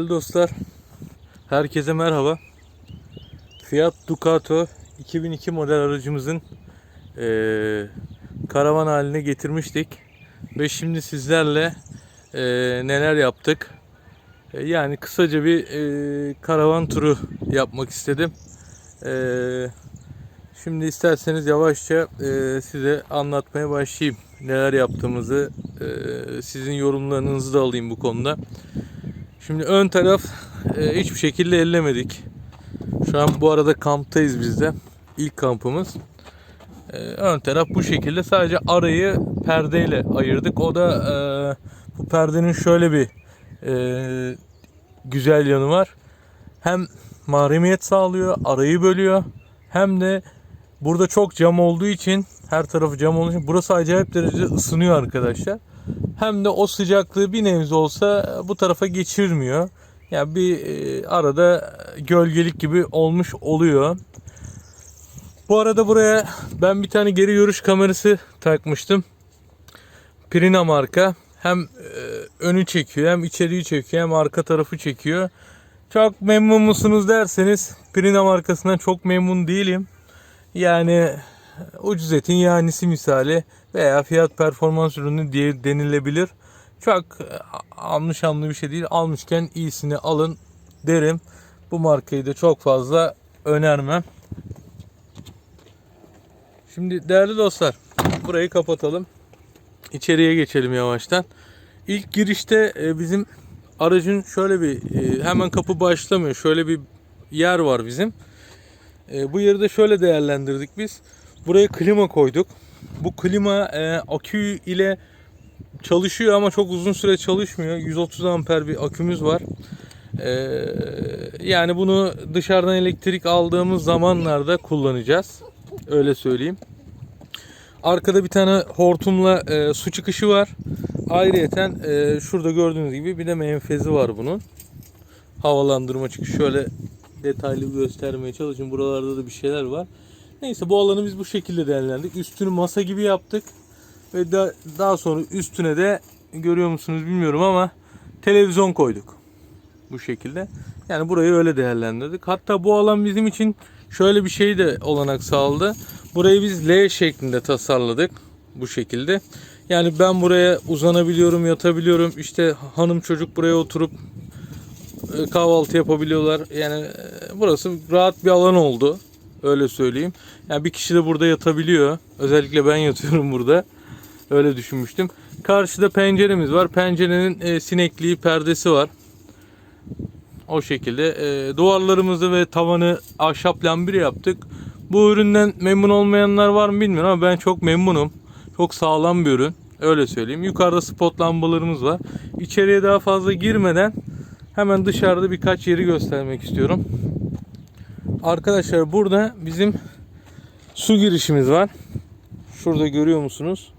dostlar, herkese merhaba. Fiat Ducato 2002 model aracımızın eee, karavan haline getirmiştik. Ve şimdi sizlerle eee, neler yaptık? E, yani kısaca bir eee, karavan turu yapmak istedim. Eee, şimdi isterseniz yavaşça eee, size anlatmaya başlayayım. Neler yaptığımızı, eee, sizin yorumlarınızı da alayım bu konuda. Şimdi ön taraf e, hiçbir şekilde ellemedik. Şu an bu arada kamptayız biz de. İlk kampımız. E, ön taraf bu şekilde. Sadece arayı perdeyle ayırdık. O da e, bu perdenin şöyle bir e, güzel yanı var. Hem mahremiyet sağlıyor, arayı bölüyor. Hem de burada çok cam olduğu için her tarafı cam olduğu için burası acayip derecede ısınıyor arkadaşlar hem de o sıcaklığı bir nebze olsa bu tarafa geçirmiyor. Yani bir e, arada gölgelik gibi olmuş oluyor. Bu arada buraya ben bir tane geri görüş kamerası takmıştım. Prina marka. Hem e, önü çekiyor hem içeriği çekiyor hem arka tarafı çekiyor. Çok memnun musunuz derseniz Prina markasından çok memnun değilim. Yani ucuz etin yanisi misali veya fiyat performans ürünü diye denilebilir. Çok e, anlı şanlı bir şey değil. Almışken iyisini alın derim. Bu markayı da çok fazla önermem. Şimdi değerli dostlar burayı kapatalım. İçeriye geçelim yavaştan. İlk girişte e, bizim aracın şöyle bir e, hemen kapı başlamıyor. Şöyle bir yer var bizim. Bu yeri de şöyle değerlendirdik biz. Buraya klima koyduk. Bu klima e, akü ile çalışıyor ama çok uzun süre çalışmıyor. 130 amper bir akümüz var. E, yani bunu dışarıdan elektrik aldığımız zamanlarda kullanacağız. Öyle söyleyeyim. Arkada bir tane hortumla e, su çıkışı var. Ayrıyeten e, şurada gördüğünüz gibi bir de menfezi var bunun. Havalandırma çıkışı. Şöyle detaylı göstermeye çalışın. Buralarda da bir şeyler var. Neyse bu alanı biz bu şekilde değerlendirdik. Üstünü masa gibi yaptık. Ve da, daha sonra üstüne de görüyor musunuz bilmiyorum ama televizyon koyduk. Bu şekilde. Yani burayı öyle değerlendirdik. Hatta bu alan bizim için şöyle bir şey de olanak sağladı. Burayı biz L şeklinde tasarladık. Bu şekilde. Yani ben buraya uzanabiliyorum, yatabiliyorum. İşte hanım çocuk buraya oturup e, kahvaltı yapabiliyorlar. Yani e, burası rahat bir alan oldu. Öyle söyleyeyim. Yani bir kişi de burada yatabiliyor. Özellikle ben yatıyorum burada. Öyle düşünmüştüm. Karşıda penceremiz var. Pencerenin e, sinekliği perdesi var. O şekilde e, duvarlarımızı ve tavanı ahşap lambir yaptık. Bu üründen memnun olmayanlar var mı bilmiyorum ama ben çok memnunum. Çok sağlam bir ürün. Öyle söyleyeyim. Yukarıda spot lambalarımız var. İçeriye daha fazla girmeden hemen dışarıda birkaç yeri göstermek istiyorum. Arkadaşlar burada bizim su girişimiz var. Şurada görüyor musunuz?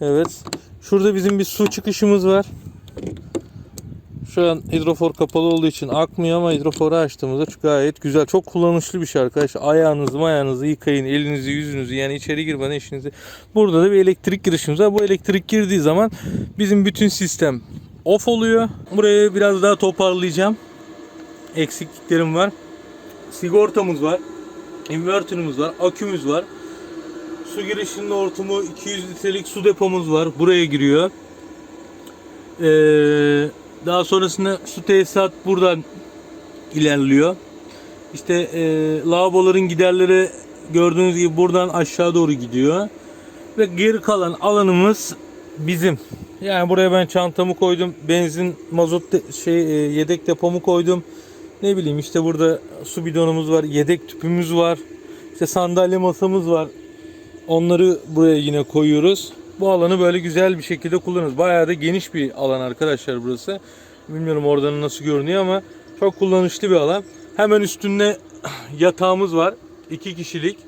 Evet. Şurada bizim bir su çıkışımız var. Şu an hidrofor kapalı olduğu için akmıyor ama hidroforu açtığımızda gayet güzel. Çok kullanışlı bir şey arkadaşlar. Ayağınızı ayağınızı yıkayın. Elinizi yüzünüzü yani içeri girmeden işinizi. Burada da bir elektrik girişimiz var. Bu elektrik girdiği zaman bizim bütün sistem off oluyor. Burayı biraz daha toparlayacağım. Eksikliklerim var sigortamız var. Inverter'ımız var. Akümüz var. Su girişinin hortumu 200 litrelik su depomuz var. Buraya giriyor. Ee, daha sonrasında su tesisat buradan ilerliyor. İşte e, lavaboların giderleri gördüğünüz gibi buradan aşağı doğru gidiyor. Ve geri kalan alanımız bizim. Yani buraya ben çantamı koydum. Benzin, mazot şey e, yedek depomu koydum. Ne bileyim işte burada su bidonumuz var, yedek tüpümüz var. İşte sandalye masamız var. Onları buraya yine koyuyoruz. Bu alanı böyle güzel bir şekilde kullanıyoruz. Bayağı da geniş bir alan arkadaşlar burası. Bilmiyorum oradan nasıl görünüyor ama çok kullanışlı bir alan. Hemen üstünde yatağımız var. iki kişilik.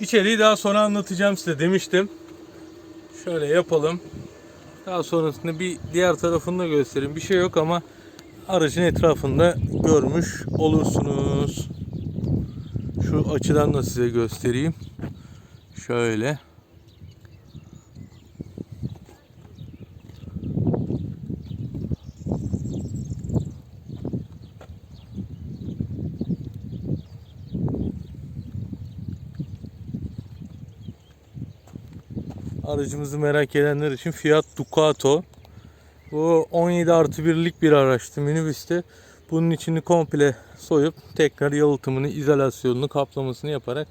İçeriği daha sonra anlatacağım size demiştim. Şöyle yapalım. Daha sonrasında bir diğer tarafını da göstereyim. Bir şey yok ama aracın etrafında görmüş olursunuz. Şu açıdan da size göstereyim. Şöyle. Aracımızı merak edenler için Fiat Ducato bu 17 artı birlik bir araçtı minibüste. Bunun içini komple soyup tekrar yalıtımını, izolasyonunu, kaplamasını yaparak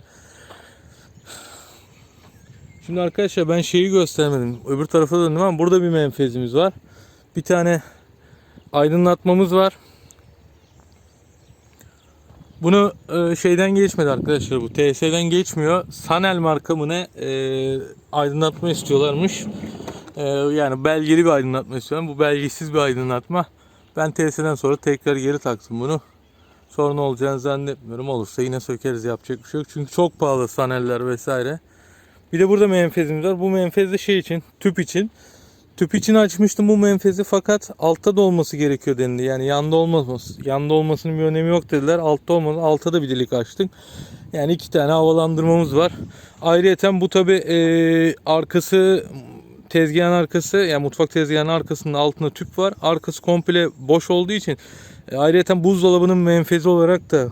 Şimdi arkadaşlar ben şeyi göstermedim. Öbür tarafa döndüm ama burada bir menfezimiz var. Bir tane aydınlatmamız var. Bunu e, şeyden geçmedi arkadaşlar bu. TS'den geçmiyor. Sanel marka mı ne e, aydınlatma istiyorlarmış. E, yani belgeli bir aydınlatma istiyorum. Bu belgesiz bir aydınlatma. Ben TS'den sonra tekrar geri taktım bunu. Sorun olacağını zannetmiyorum. Olursa yine sökeriz yapacak bir şey yok. Çünkü çok pahalı saneller vesaire. Bir de burada menfezimiz var. Bu menfez de şey için, tüp için. Tüp için açmıştım bu menfezi fakat altta da olması gerekiyor denildi. Yani yanda olması, yanda olmasının bir önemi yok dediler. Altta olmadı. Altta da bir delik açtık. Yani iki tane havalandırmamız var. Ayrıyeten bu tabi arkası tezgahın arkası yani mutfak tezgahının arkasının altında tüp var. Arkası komple boş olduğu için e, ayrıyeten buzdolabının menfezi olarak da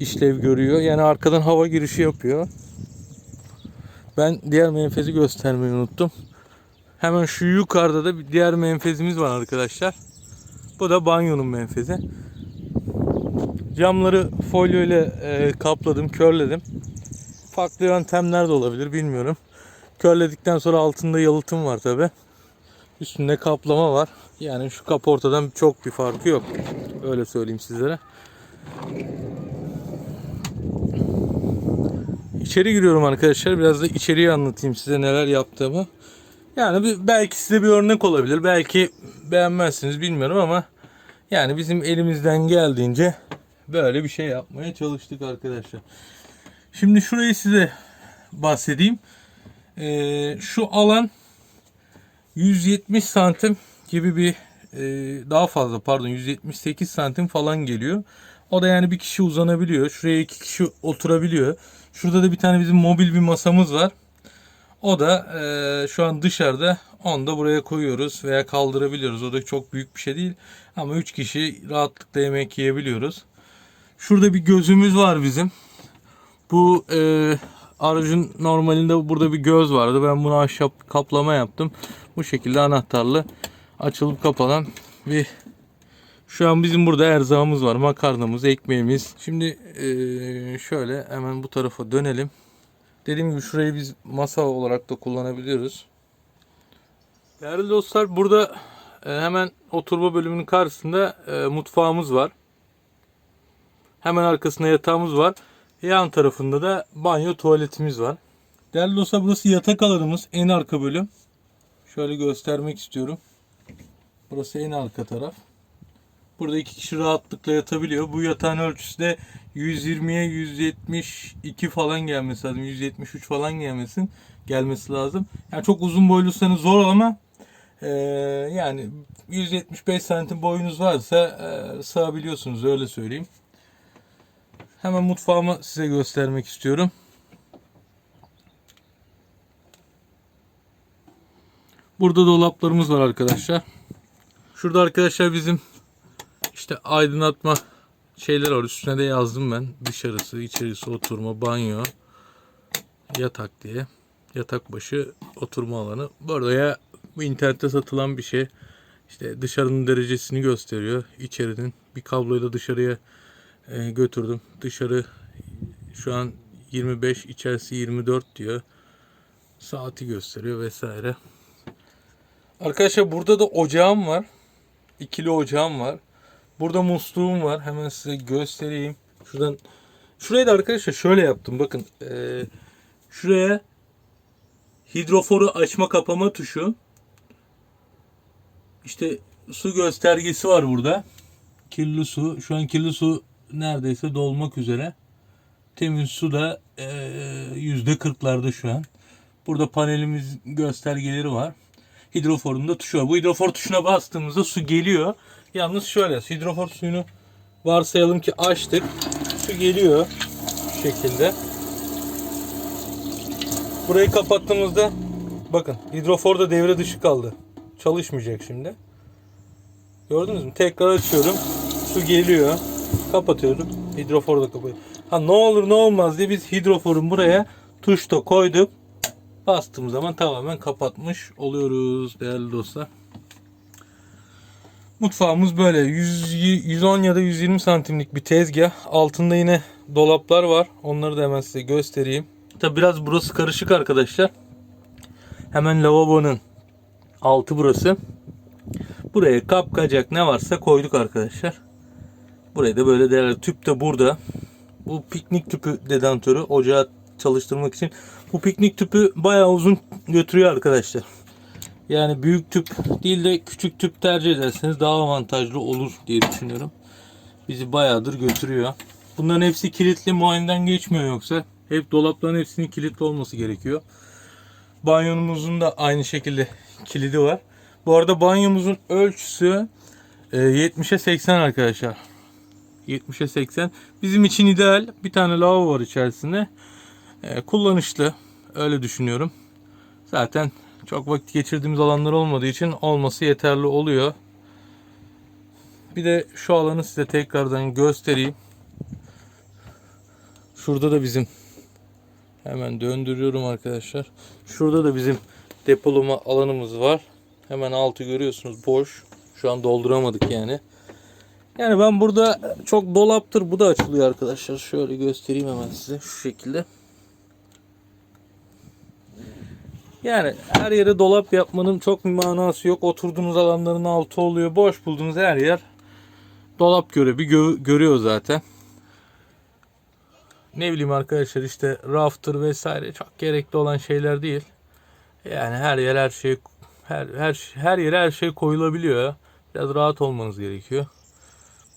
işlev görüyor. Yani arkadan hava girişi yapıyor. Ben diğer menfezi göstermeyi unuttum. Hemen şu yukarıda da bir diğer menfezimiz var arkadaşlar. Bu da banyonun menfezi. Camları folyo ile e, kapladım, körledim. Farklı yöntemler de olabilir bilmiyorum. Körledikten sonra altında yalıtım var tabi. Üstünde kaplama var. Yani şu kaportadan çok bir farkı yok. Öyle söyleyeyim sizlere. İçeri giriyorum arkadaşlar. Biraz da içeriği anlatayım size neler yaptığımı. Yani bir, belki size bir örnek olabilir. Belki beğenmezsiniz bilmiyorum ama yani bizim elimizden geldiğince böyle bir şey yapmaya çalıştık arkadaşlar. Şimdi şurayı size bahsedeyim. Ee, şu alan 170 santim gibi bir e, daha fazla pardon 178 santim falan geliyor. O da yani bir kişi uzanabiliyor. Şuraya iki kişi oturabiliyor. Şurada da bir tane bizim mobil bir masamız var. O da e, şu an dışarıda. Onu da buraya koyuyoruz veya kaldırabiliyoruz. O da çok büyük bir şey değil. Ama 3 kişi rahatlıkla yemek yiyebiliyoruz. Şurada bir gözümüz var bizim. Bu e, aracın normalinde burada bir göz vardı. Ben bunu ahşap kaplama yaptım. Bu şekilde anahtarlı açılıp kapanan bir şu an bizim burada erzağımız var. Makarnamız, ekmeğimiz. Şimdi şöyle hemen bu tarafa dönelim. Dediğim gibi şurayı biz masa olarak da kullanabiliyoruz. Değerli dostlar burada hemen oturma bölümünün karşısında mutfağımız var. Hemen arkasında yatağımız var. Yan tarafında da banyo tuvaletimiz var. Değerli dostlar burası yatak alanımız. En arka bölüm. Şöyle göstermek istiyorum. Burası en arka taraf. Burada iki kişi rahatlıkla yatabiliyor. Bu yatağın ölçüsü de 120'ye 172 falan gelmesi lazım. 173 falan gelmesin gelmesi lazım. Yani çok uzun boyluysanız zor ama e, yani 175 santim boyunuz varsa e, sığabiliyorsunuz öyle söyleyeyim. Hemen mutfağımı size göstermek istiyorum. Burada dolaplarımız var arkadaşlar. Şurada arkadaşlar bizim işte aydınlatma şeyler var. Üstüne de yazdım ben. Dışarısı, içerisi oturma, banyo, yatak diye. Yatak başı oturma alanı. Bu arada ya bu internette satılan bir şey. İşte dışarının derecesini gösteriyor. İçerinin bir kabloyla dışarıya e, götürdüm. Dışarı şu an 25, içerisi 24 diyor. Saati gösteriyor vesaire. Arkadaşlar burada da ocağım var. İkili ocağım var. Burada musluğum var. Hemen size göstereyim. Şuradan şurayı da arkadaşlar şöyle yaptım. Bakın ee, şuraya hidroforu açma kapama tuşu. İşte su göstergesi var burada. Kirli su. Şu an kirli su neredeyse dolmak üzere. Temiz su da yüzde kırklarda şu an. Burada panelimiz göstergeleri var. Hidroforun da tuşu var. Bu hidrofor tuşuna bastığımızda su geliyor. Yalnız şöyle hidrofor suyunu varsayalım ki açtık. Su geliyor şu şekilde. Burayı kapattığımızda bakın hidrofor da devre dışı kaldı. Çalışmayacak şimdi. Gördünüz mü? Tekrar açıyorum. Su geliyor. Kapatıyorum. Hidrofor da kapıyor. Ha ne olur ne olmaz diye biz hidroforun buraya tuş da koyduk. Bastığım zaman tamamen kapatmış oluyoruz değerli dostlar. Mutfağımız böyle 100, 110 ya da 120 santimlik bir tezgah. Altında yine dolaplar var. Onları da hemen size göstereyim. Tabi biraz burası karışık arkadaşlar. Hemen lavabonun altı burası. Buraya kap kacak ne varsa koyduk arkadaşlar. Burayı da böyle değerli. Tüp de burada. Bu piknik tüpü dedantörü ocağı çalıştırmak için. Bu piknik tüpü bayağı uzun götürüyor arkadaşlar. Yani büyük tüp değil de küçük tüp tercih ederseniz daha avantajlı olur diye düşünüyorum. Bizi bayağıdır götürüyor. Bunların hepsi kilitli muayeneden geçmiyor yoksa. Hep dolapların hepsinin kilitli olması gerekiyor. Banyomuzun da aynı şekilde kilidi var. Bu arada banyomuzun ölçüsü e, 70'e 80 arkadaşlar. 70'e 80. Bizim için ideal. Bir tane lavabo var içerisinde. E, kullanışlı. Öyle düşünüyorum. Zaten çok vakit geçirdiğimiz alanlar olmadığı için olması yeterli oluyor. Bir de şu alanı size tekrardan göstereyim. Şurada da bizim hemen döndürüyorum arkadaşlar. Şurada da bizim depolama alanımız var. Hemen altı görüyorsunuz boş. Şu an dolduramadık yani. Yani ben burada çok dolaptır. Bu da açılıyor arkadaşlar. Şöyle göstereyim hemen size şu şekilde. Yani her yere dolap yapmanın çok bir manası yok. Oturduğunuz alanların altı oluyor. Boş bulduğunuz her yer dolap görevi gö- görüyor zaten. Ne bileyim arkadaşlar işte rafter vesaire çok gerekli olan şeyler değil. Yani her yer her şey her her her yere her şey koyulabiliyor. Biraz rahat olmanız gerekiyor.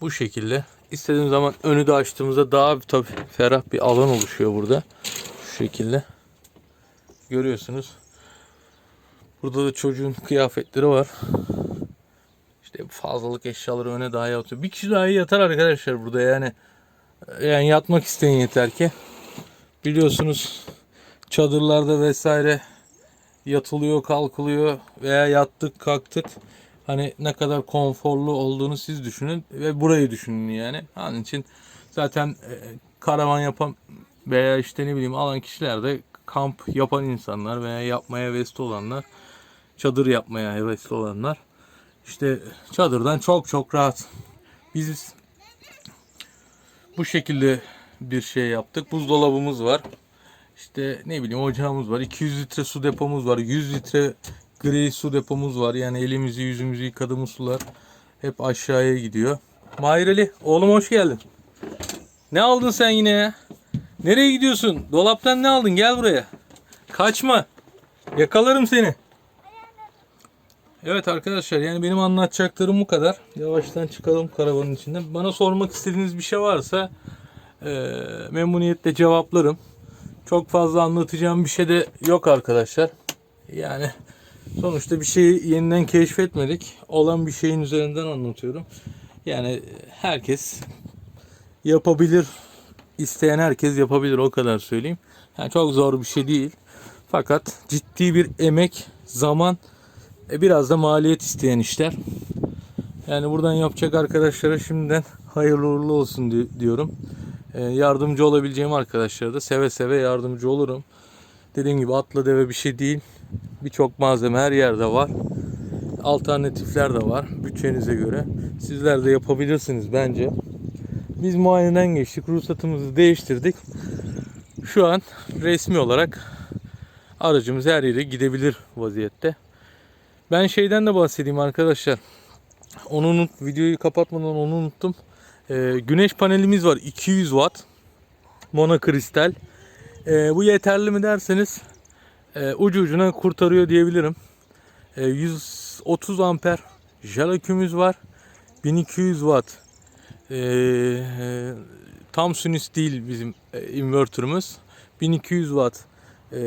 Bu şekilde. İstediğim zaman önü de açtığımızda daha tabii ferah bir alan oluşuyor burada. Şu şekilde. Görüyorsunuz. Burada da çocuğun kıyafetleri var. İşte fazlalık eşyaları öne daha yatıyor. Bir kişi daha iyi yatar arkadaşlar burada yani. Yani yatmak isteyin yeter ki. Biliyorsunuz çadırlarda vesaire yatılıyor, kalkılıyor veya yattık, kalktık. Hani ne kadar konforlu olduğunu siz düşünün ve burayı düşünün yani. Onun için zaten e, karavan yapan veya işte ne bileyim alan kişiler de kamp yapan insanlar veya yapmaya hevesli olanlar, çadır yapmaya hevesli olanlar işte çadırdan çok çok rahat. Biz bu şekilde bir şey yaptık. Buzdolabımız var. İşte ne bileyim ocağımız var. 200 litre su depomuz var. 100 litre gri su depomuz var. Yani elimizi yüzümüzü yıkadığımız sular hep aşağıya gidiyor. Mahir oğlum hoş geldin. Ne aldın sen yine ya? Nereye gidiyorsun? Dolaptan ne aldın? Gel buraya. Kaçma. Yakalarım seni. Evet arkadaşlar yani benim anlatacaklarım bu kadar. Yavaştan çıkalım karavanın içinden. Bana sormak istediğiniz bir şey varsa e, memnuniyetle cevaplarım. Çok fazla anlatacağım bir şey de yok arkadaşlar. Yani sonuçta bir şeyi yeniden keşfetmedik. Olan bir şeyin üzerinden anlatıyorum. Yani herkes yapabilir. İsteyen herkes yapabilir o kadar söyleyeyim. Yani çok zor bir şey değil. Fakat ciddi bir emek, zaman e, biraz da maliyet isteyen işler. Yani buradan yapacak arkadaşlara şimdiden hayırlı uğurlu olsun di- diyorum. E, yardımcı olabileceğim arkadaşlara da seve seve yardımcı olurum. Dediğim gibi atla deve bir şey değil. Birçok malzeme her yerde var. Alternatifler de var bütçenize göre. Sizler de yapabilirsiniz bence. Biz muayeneden geçtik. Ruhsatımızı değiştirdik. Şu an resmi olarak aracımız her yere gidebilir vaziyette. Ben şeyden de bahsedeyim arkadaşlar. Onu unut, videoyu kapatmadan onu unuttum. Ee, güneş panelimiz var 200 watt. Monokristal. Ee, bu yeterli mi derseniz e, ucu ucuna kurtarıyor diyebilirim. E, 130 amper jel akümüz var. 1200 watt. E, e, tam sinüs değil bizim e, inverterımız. 1200 watt e,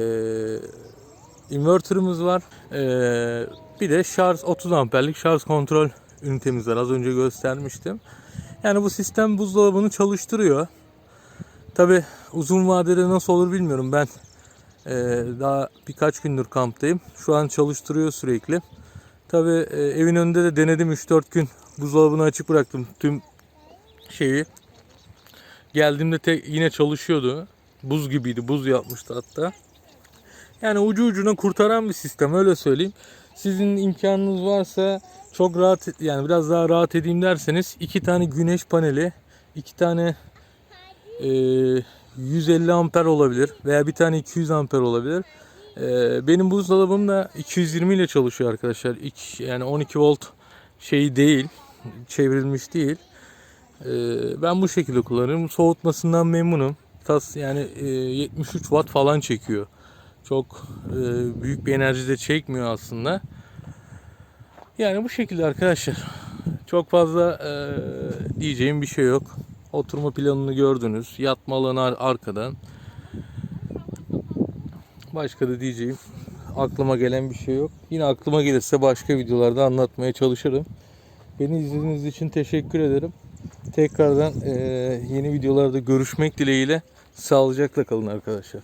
inverterımız var. E, bir de şarj 30 amperlik şarj kontrol ünitemiz var. Az önce göstermiştim. Yani bu sistem buzdolabını çalıştırıyor. Tabi uzun vadede nasıl olur bilmiyorum. Ben daha birkaç gündür kamptayım. Şu an çalıştırıyor sürekli. Tabi evin önünde de denedim 3-4 gün buzdolabını açık bıraktım tüm şeyi. Geldiğimde tek, yine çalışıyordu. Buz gibiydi. Buz yapmıştı hatta. Yani ucu ucuna kurtaran bir sistem öyle söyleyeyim. Sizin imkanınız varsa çok rahat yani biraz daha rahat edeyim derseniz iki tane güneş paneli, iki tane e, 150 amper olabilir veya bir tane 200 amper olabilir. E, benim buzdolabım da 220 ile çalışıyor arkadaşlar. Yani 12 volt şeyi değil, çevrilmiş değil. E, ben bu şekilde kullanıyorum. Soğutmasından memnunum. Tas yani e, 73 watt falan çekiyor. Çok e, büyük bir enerji de çekmiyor aslında. Yani bu şekilde arkadaşlar. Çok fazla e, diyeceğim bir şey yok. Oturma planını gördünüz. Yatma alanı ar- arkadan. Başka da diyeceğim aklıma gelen bir şey yok. Yine aklıma gelirse başka videolarda anlatmaya çalışırım. Beni izlediğiniz için teşekkür ederim. Tekrardan e, yeni videolarda görüşmek dileğiyle sağlıcakla kalın arkadaşlar.